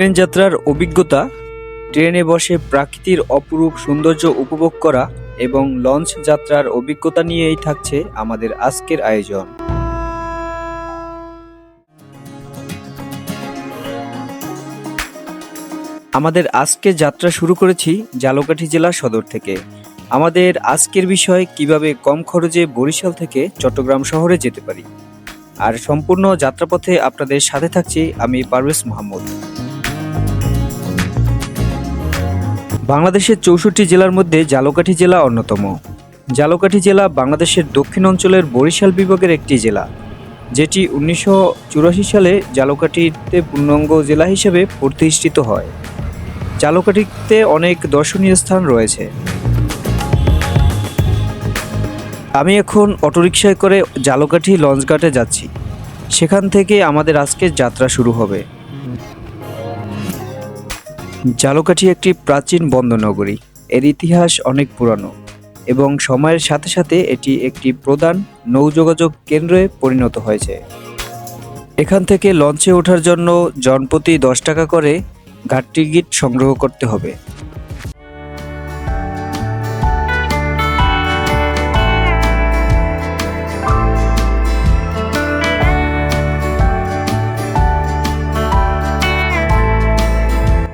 Train যাত্রার অভিজ্ঞতা, ট্রেনে বসে প্রাকৃতির অপরূপ সৌন্দর্য উপভোগ করা এবং লঞ্চ যাত্রার অভিজ্ঞতা নিয়েই থাকছে আমাদের আজকের আয়োজন। আমাদের আজকের যাত্রা শুরু করেছি জালকাঠি জেলা সদর থেকে। আমাদের আজকের বিষয়, কীভাবে কম খরচে বরিশাল থেকে চট্টগ্রাম শহরে যেতে পারি। আর সম্পূর্ণ যাত্রাপথে আপনাদের সাথে থাকছি আমি পারভেজ মাহমুদ বাংলাদেশের চৌষট্টি জেলার মধ্যে জালকাঠি জেলা অন্যতম। জালকাঠি জেলা বাংলাদেশের দক্ষিণ অঞ্চলের বরিশাল বিভাগের একটি জেলা, যেটি উনিশশো চুরাশি সালে জালকাঠিতে পূর্ণাঙ্গ জেলা হিসেবে প্রতিষ্ঠিত হয়। জালকাঠিতে অনেক দর্শনীয় স্থান রয়েছে। আমি এখন অটোরিকশায় করে জালকাঠি লঞ্চঘাটে যাচ্ছি। সেখান থেকে আমাদের আজকের যাত্রা শুরু হবে। জালকাঠি একটি প্রাচীন বন্দরনগরী এর ইতিহাস অনেক পুরানো এবং সময়ের সাথে সাথে এটি একটি প্রধান নৌযোগাযোগ কেন্দ্রে পরিণত হয়েছে। এখান থেকে লঞ্চে ওঠার জন্য জনপ্রতি দশ টাকা করে ঘাট টিকিট সংগ্রহ করতে হবে।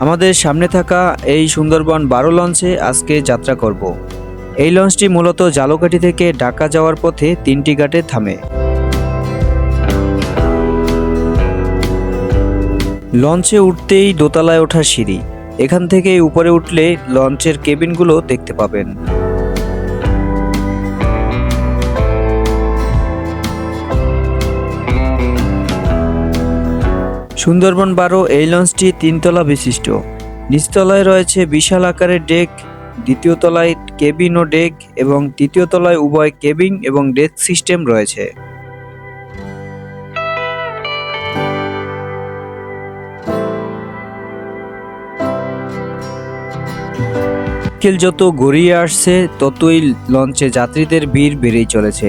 আমাদের সামনে থাকা এই সুন্দরবন বারো লঞ্চে আজকে যাত্রা করব। এই লঞ্চটি মূলত জালকাঠি থেকে ঢাকা যাওয়ার পথে তিনটি ঘাটে থামে। লঞ্চে উঠতেই দোতলায় ওঠা সিঁড়ি। এখান থেকে উপরে উঠলে লঞ্চের কেবিনগুলো দেখতে পাবেন। সুন্দরবন বারো এই লঞ্চটি তিনতলা বিশিষ্ট। নিচতলায় রয়েছে বিশাল আকারের ডেক, দ্বিতীয় তলায় কেবিন ও ডেক এবং তৃতীয় তলায় উভয় কেবিন এবং ডেক সিস্টেম রয়েছে। বিকেল যত গড়িয়ে আসছে, ততই লঞ্চে যাত্রীদের ভিড় বেড়েই চলেছে।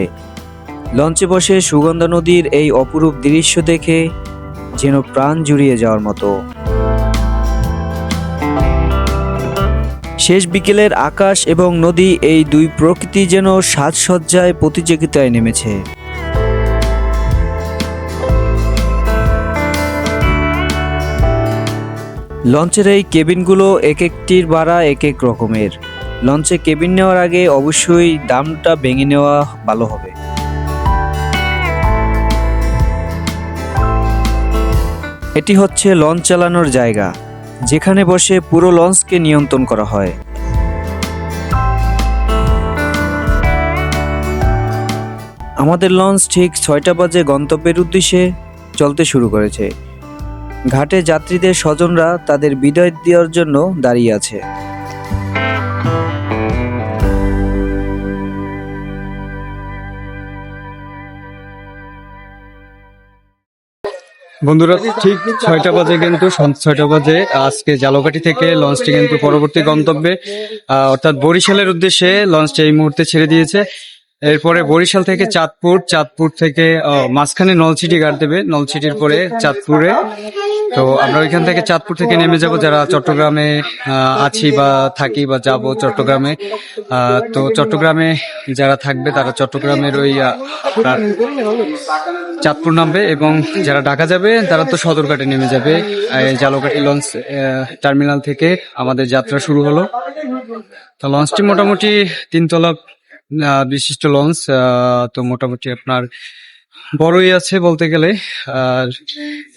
লঞ্চে বসে সুগন্ধা নদীর এই অপরূপ দৃশ্য দেখে যেন প্রাণ জুড়িয়ে যাওয়ার মতো। শেষ বিকেলের আকাশ এবং নদী এই দুই প্রকৃতি যেন সাজসজ্জায় প্রতিযোগিতায় নেমেছে। লঞ্চের এই কেবিনগুলো এক একটির ভাড়া এক এক রকমের। লঞ্চে কেবিন নেওয়ার আগে অবশ্যই দামটা ভেঙে নেওয়া ভালো হবে। এটি হচ্ছে লঞ্চ চালানোর জায়গা, যেখানে বসে পুরো লঞ্চকে নিয়ন্ত্রণ করা হয়। আমাদের লঞ্চ ঠিক ছয়টা বাজে গন্তব্যের উদ্দেশ্যে চলতে শুরু করেছে। ঘাটে যাত্রীদের স্বজনরা তাদের বিদায় দেওয়ার জন্য দাঁড়িয়ে আছে। বন্ধুরা, ঠিক ছয়টা বাজে কিন্তু ছয়টা বাজে। আজকে জালোকাটি থেকে লঞ্চটি কিন্তু পরবর্তী গন্তব্যে অর্থাৎ বরিশালের উদ্দেশ্যে লঞ্চটি এই মুহূর্তে ছেড়ে দিয়েছে। এরপরে বরিশাল থেকে চাঁদপুর চাঁদপুর থেকে মাঝখানে নলছিটি গাড় দেবে নলছিটির পরে চাঁদপুরে। তো আমরা ওইখান থেকে চাঁদপুর থেকে নেমে যাব যারা চট্টগ্রামে আছি বা থাকি বা যাব চট্টগ্রামে। তো চট্টগ্রামে যারা থাকবে তারা চট্টগ্রামের ওই চাঁদপুর নামবে এবং যারা ঢাকা যাবে তারা তো সদরঘাটে নেমে যাবে। এই জালকাঠি লঞ্চ টার্মিনাল থেকে আমাদের যাত্রা শুরু হলো। তো লঞ্চটি মোটামুটি তিনতলা বিশিষ্ট লঞ্চ তো মোটামুটি আপনার বড়ই আছে বলতে গেলে। আর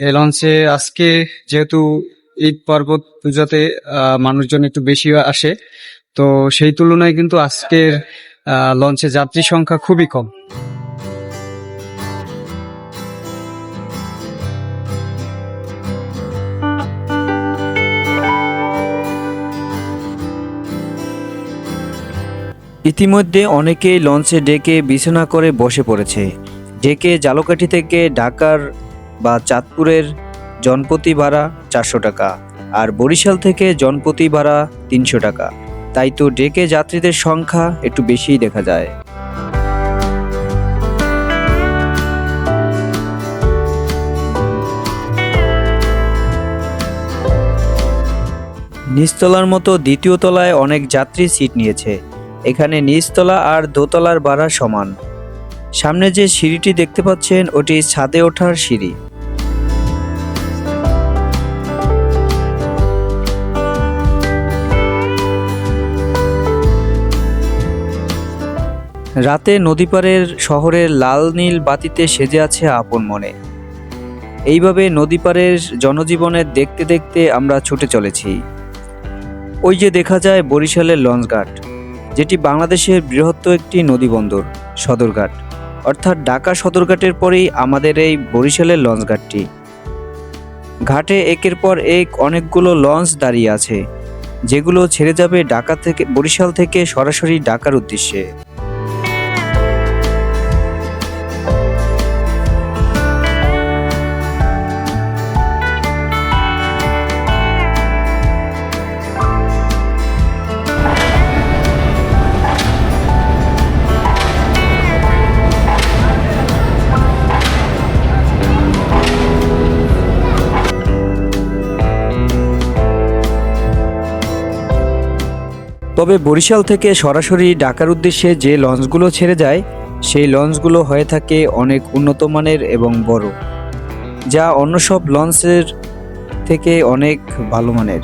এই লঞ্চে আজকে যেহেতু ঈদ পর্বত পূজাতে মানুষজন একটু বেশি আসে, তো সেই তুলনায় কিন্তু আজকের লঞ্চে যাত্রী সংখ্যা খুবই কম। ইতিমধ্যে অনেকেই লঞ্চে ডেকে বিছানা করে বসে পড়েছে। ডেকে জালকাঠি থেকে ঢাকার বা চাঁদপুরের জনপতি ভাড়া চারশো টাকা আর বরিশাল থেকে জনপ্রতি ভাড়া তিনশো টাকা। তাই তো ডেকে যাত্রীদের সংখ্যা একটু বেশিই দেখা যায়। নিচতলার মতো দ্বিতীয় তলায় অনেক যাত্রী সিট নিয়েছে। এখানে নিচতলা আর দোতলার ভাড়া সমান। সামনে যে সিঁড়িটি দেখতে পাচ্ছেন, ওটি ছাদে ওঠার সিঁড়ি। রাতে নদীপাড়ের শহরের লাল নীল বাতিতে সেজে আছে আপন মনে। এইভাবে নদীপাড়ের জনজীবনের দেখতে দেখতে আমরা ছুটে চলেছি। ওই যে দেখা যায় বরিশালের লঞ্চঘাট। যেটি বাংলাদেশের বৃহত্ত একটি নদীবন্দর, সদরঘাট। অর্থাৎ ঢাকা সদরঘাটের পরেই আমাদের এই বরিশালের লঞ্চঘাটটি ঘাটে একের পর এক অনেকগুলো লঞ্চ দাঁড়িয়ে আছে, যেগুলো ছেড়ে যাবে ঢাকা থেকে, বরিশাল থেকে সরাসরি ঢাকার উদ্দেশ্যে। তবে বরিশাল থেকে সরাসরি ঢাকার উদ্দেশ্যে যে লঞ্চগুলো ছেড়ে যায়, সেই লঞ্চগুলো হয়ে থাকে অনেক উন্নত মানের এবং বড়, যা অন্য সব লঞ্চের থেকে অনেক ভালো মানের।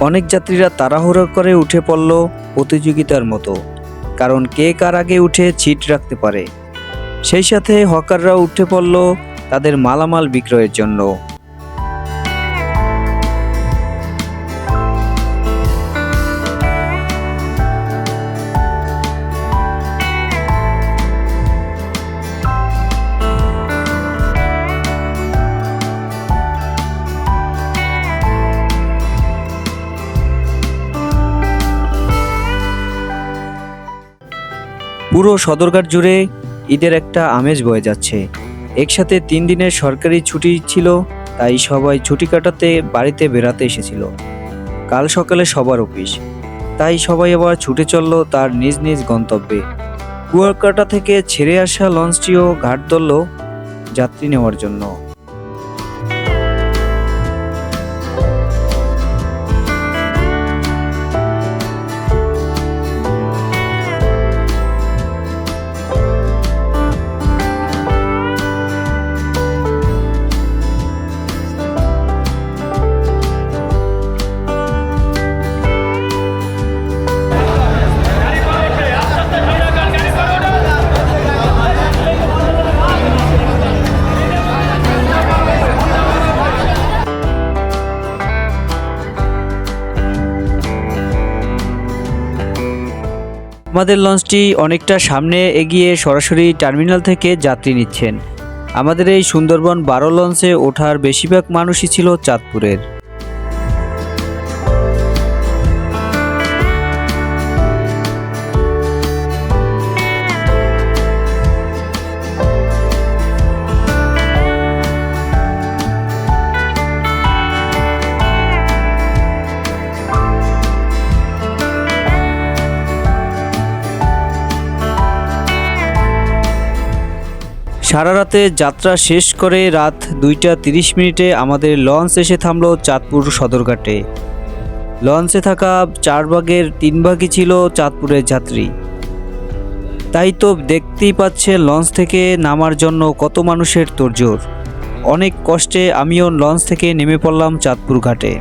অনেক যাত্রীরা তাড়াহুড়ো করে উঠে পড়ল প্রতিযোগিতার মতো। কারণ কে কার আগে উঠে ছিট রাখতে পারে। সেই সাথে হকাররা উঠে পড়ল তাদের মালামাল বিক্রয়ের জন্য। পুরো সদরঘাট জুড়ে ঈদের একটা আমেজ বয়ে যাচ্ছে। একসাথে তিন দিনের সরকারি ছুটি ছিল, তাই সবাই ছুটি কাটাতে বাড়িতে বেড়াতে এসেছিল। কাল সকালে সবার অফিস। তাই সবাই আবার ছুটে চলল তার নিজ নিজ গন্তব্যে। কুয়াকাটা থেকে ছেড়ে আসা লঞ্চটিও ঘাট ধরল যাত্রী নেওয়ার জন্য। আমাদের লঞ্চটি অনেকটা সামনে এগিয়ে সরাসরি টার্মিনাল থেকে যাত্রী নিচ্ছেন। আমাদের এই সুন্দরবন বারো লঞ্চে ওঠার বেশিরভাগ মানুষই ছিল চাঁদপুরের। সারা রাতে যাত্রা শেষ করে রাত দুইটা তিরিশ মিনিটে আমাদের লঞ্চ এসে থামলো চাঁদপুর সদরঘাটে। লঞ্চে থাকা চার ভাগের তিন ভাগই ছিল চাঁদপুরের যাত্রী। তাই তো দেখতেই পাচ্ছে লঞ্চ থেকে নামার জন্য কত মানুষের তোড়জোড়। অনেক কষ্টে আমিও লঞ্চ থেকে নেমে পড়লাম চাঁদপুর ঘাটে।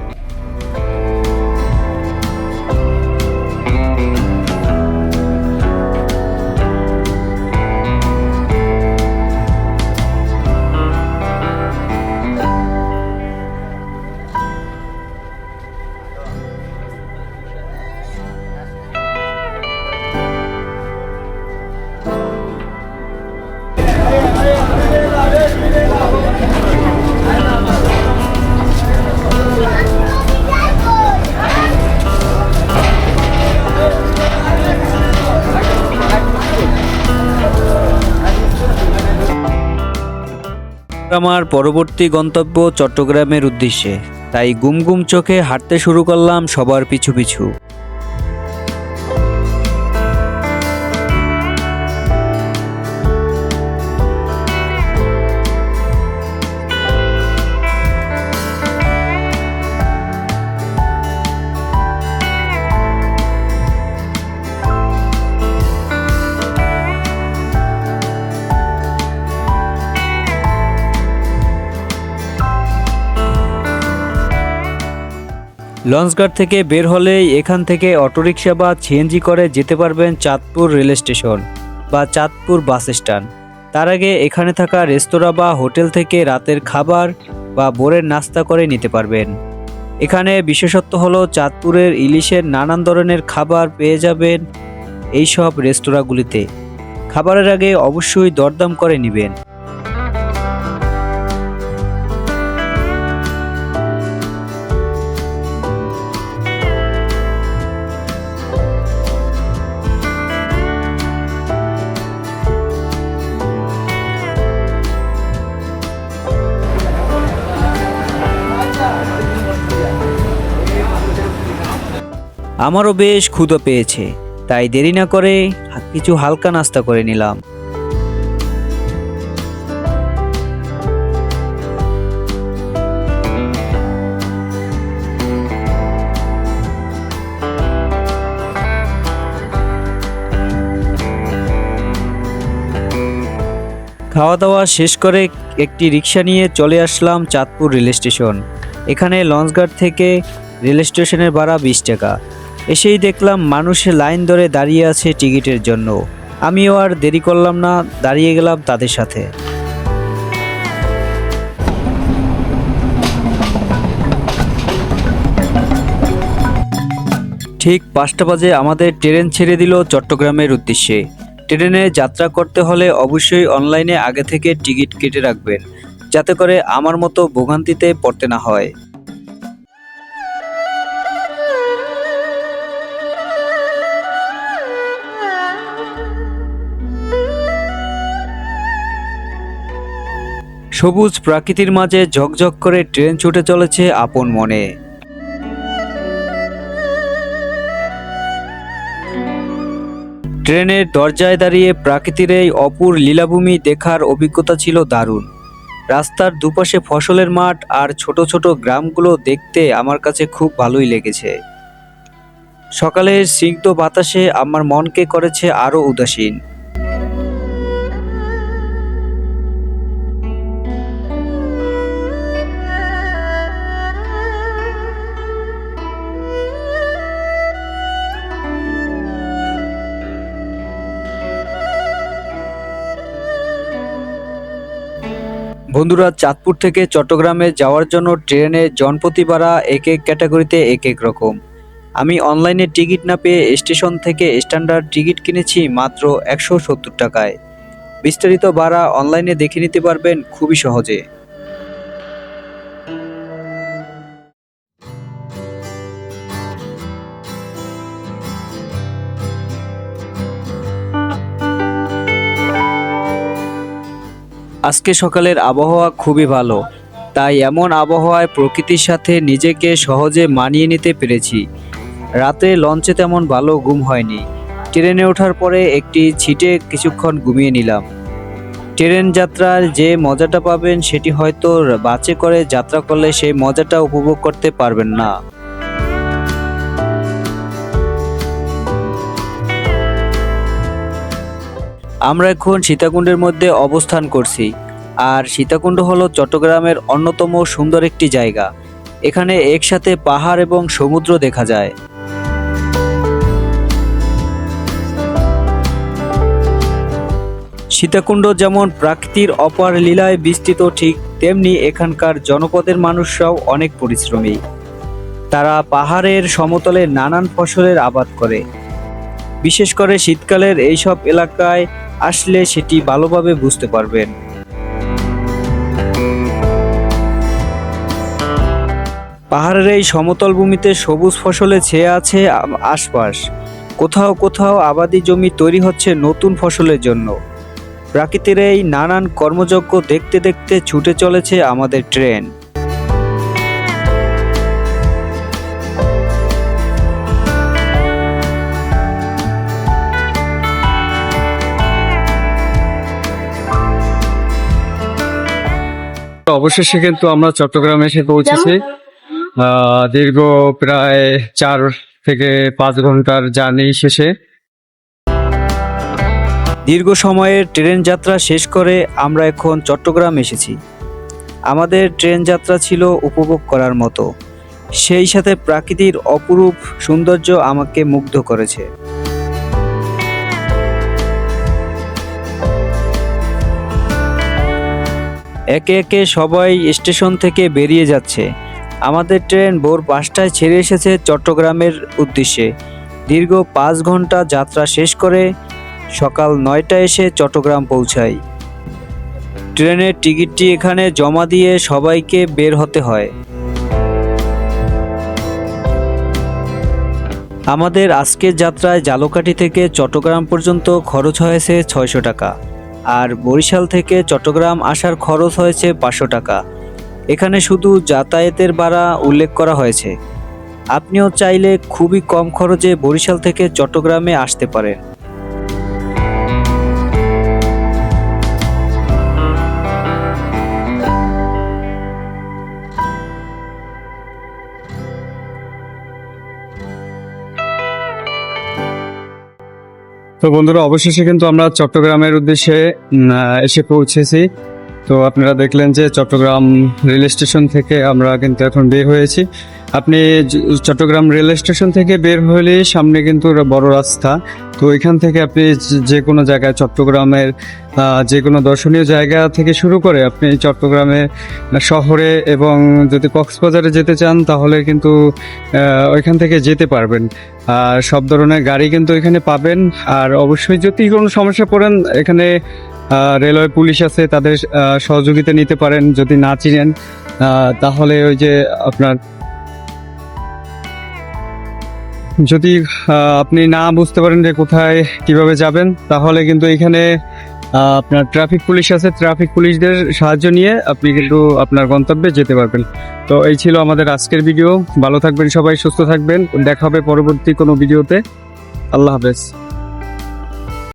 আমার পরবর্তী গন্তব্য চট্টগ্রামের উদ্দেশ্যে। তাই গুমগুম গুম চোখে হাঁটতে শুরু করলাম সবার পিছু পিছু। লঞ্চঘাট থেকে বের হলেই এখান থেকে অটোরিকশা বা সিএনজি করে যেতে পারবেন চাঁদপুর রেল স্টেশন বা চাঁদপুর বাস স্ট্যান্ড। তার আগে এখানে থাকা রেস্তোরাঁ বা হোটেল থেকে রাতের খাবার বা বোরের নাস্তা করে নিতে পারবেন। এখানে বিশেষত্ব হলো চাঁদপুরের ইলিশের নানান ধরনের খাবার পেয়ে যাবেন এই সব রেস্তোরাঁগুলিতে। খাবারের আগে অবশ্যই দরদাম করে নেবেন। আমারও বেশ ক্ষুধা পেয়েছে। তাই দেরি না করে কিছু হালকা নাস্তা করে নিলাম। খাওয়া দাওয়া শেষ করে একটি রিক্সা নিয়ে চলে আসলাম চাঁদপুর রেল স্টেশন। এখানে লঞ্চঘাট থেকে রেল স্টেশনের ভাড়া বিশ টাকা। এসেই দেখলাম মানুষে লাইন ধরে দাঁড়িয়ে আছে টিকিটের জন্য। আমিও আর দেরি করলাম না, দাঁড়িয়ে গেলাম তাদের সাথে। ঠিক পাঁচটা বাজে আমাদের ট্রেন ছেড়ে দিল চট্টগ্রামের উদ্দেশ্যে। ট্রেনে যাত্রা করতে হলে অবশ্যই অনলাইনে আগে থেকে টিকিট কেটে রাখবেন, যাতে করে আমার মতো ভোগান্তিতে পড়তে না হয়। সবুজ প্রাকৃতির মাঝে ঝকঝক করে ট্রেন ছুটে চলেছে আপন মনে। ট্রেনের দরজায় দাঁড়িয়ে প্রাকৃতির এই অপুর লীলাভূমি দেখার অভিজ্ঞতা ছিল দারুণ। রাস্তার দুপাশে ফসলের মাঠ আর ছোট ছোট গ্রামগুলো দেখতে আমার কাছে খুব ভালোই লেগেছে। সকালের স্নিগ্ধ বাতাসে আমার মনকে করেছে আরও উদাসীন। বন্ধুরা, চাঁদপুর থেকে চট্টগ্রামে যাওয়ার জন্য ট্রেনে জনপ্রতি ভাড়া এক এক ক্যাটাগরিতে এক এক রকম। আমি অনলাইনে টিকিট না পেয়ে স্টেশন থেকে স্ট্যান্ডার্ড টিকিট কিনেছি মাত্র একশো সত্তর টাকায়। বিস্তারিত ভাড়া অনলাইনে দেখে নিতে পারবেন খুবই সহজে। আজকে সকালের আবহাওয়া খুবই ভালো, তাই এমন আবহাওয়ায় প্রকৃতির সাথে নিজেকে সহজে মানিয়ে নিতে পেরেছি। রাতে লঞ্চে তেমন ভালো ঘুম হয়নি। ট্রেনে ওঠার পরে একটি ছিটে কিছুক্ষণ ঘুমিয়ে নিলাম। ট্রেন যাত্রার যে মজাটা পাবেন সেটি হয়তো বাসে করে যাত্রা করলে সেই মজাটা উপভোগ করতে পারবেন না। আমরা এখন সীতাকুণ্ডের মধ্যে অবস্থান করছি। আর সীতাকুণ্ড হলো চট্টগ্রামের অন্যতম সুন্দর একটি জায়গা। এখানে একসাথে পাহাড় এবং সমুদ্র দেখা যায়। সীতাকুণ্ড যেমন প্রাকৃতির অপার লীলায় বিস্তৃত ঠিক তেমনি এখানকার জনপদের মানুষরাও অনেক পরিশ্রমী। তারা পাহাড়ের সমতলে নানান ফসলের আবাদ করে। বিশেষ করে শীতকালের এইসব এলাকায় আসলে সেটি ভালোভাবে বুঝতে পারবেন। পাহাড়ের এই সমতল ভূমিতে সবুজ ফসলে ছেয়ে আছে আশপাশ। কোথাও কোথাও আবাদি জমি তৈরি হচ্ছে নতুন ফসলের জন্য। প্রাকৃতির এই নানান কর্মযজ্ঞ দেখতে দেখতে ছুটে চলেছে আমাদের ট্রেন। অবশেষে কিন্তু আমরা চট্টগ্রামে এসে পৌঁছেছি। দীর্ঘ প্রায় চার থেকে পাঁচ ঘণ্টার জার্নি শেষে। দীর্ঘ সময়ের ট্রেন যাত্রা শেষ করে আমরা এখন চট্টগ্রাম এসেছি। আমাদের ট্রেন যাত্রা ছিল উপভোগ করার মতো। সেই সাথে প্রাকৃতির অপরূপ সৌন্দর্য আমাকে মুগ্ধ করেছে। একে একে সবাই স্টেশন থেকে বেরিয়ে যাচ্ছে। আমাদের ট্রেন ভোর পাঁচটায় ছেড়ে এসেছে চট্টগ্রামের উদ্দেশ্যে। দীর্ঘ পাঁচ ঘণ্টা যাত্রা শেষ করে সকাল নয়টায় এসে চট্টগ্রাম পৌঁছাই। ট্রেনের টিকিটটি এখানে জমা দিয়ে সবাইকে বের হতে হয়। আমাদের আজকের যাত্রায় জালকাঠি থেকে চট্টগ্রাম পর্যন্ত খরচ হয়েছে ছয়শো টাকা। আর বরিশাল থেকে চট্টগ্রাম আসার খরচ হয়েছে পাঁচশো টাকা। এখানে শুধু যাতায়াতের বাড়া উল্লেখ করা হয়েছে। আপনিও চাইলে খুবই কম খরচে বরিশাল থেকে চট্টগ্রামে আসতে পারেন। তো বন্ধুরা, অবশেষে কিন্তু আমরা চট্টগ্রামের উদ্দেশ্যে এসে পৌঁছেছি। তো আপনারা দেখলেন যে চট্টগ্রাম রেল স্টেশন থেকে আমরা কিন্তু এখন বের হয়েছি। আপনি চট্টগ্রাম রেল স্টেশন থেকে বের হলে সামনে কিন্তু বড় রাস্তা। তো এখান থেকে আপনি যে- কোনো জায়গায় চট্টগ্রামের যে কোনো দর্শনীয় জায়গা থেকে শুরু করে আপনি চট্টগ্রামে শহরে এবং যদি কক্সবাজারে যেতে চান তাহলে কিন্তু ওইখান থেকে যেতে পারবেন। আর সব ধরনের গাড়ি কিন্তু এখানে পাবেন। আর অবশ্যই যদি কোনো সমস্যা পড়েন, এখানে রেলওয়ে পুলিশ আছে, তাদের সহযোগিতা নিতে পারেন। যদি না চিনেন তাহলে ওই যে আপনার যদি আপনি না বুঝতে পারেন যে কোথায় কীভাবে যাবেন, তাহলে কিন্তু এখানে আপনার ট্রাফিক পুলিশ আছে। ট্রাফিক পুলিশদের সাহায্য নিয়ে আপনি কিন্তু আপনার গন্তব্যে যেতে পারবেন। তো এই ছিল আমাদের আজকের ভিডিও ভালো থাকবেন সবাই, সুস্থ থাকবেন। দেখা হবে পরবর্তী কোনো ভিডিওতে আল্লাহ হাফেজ।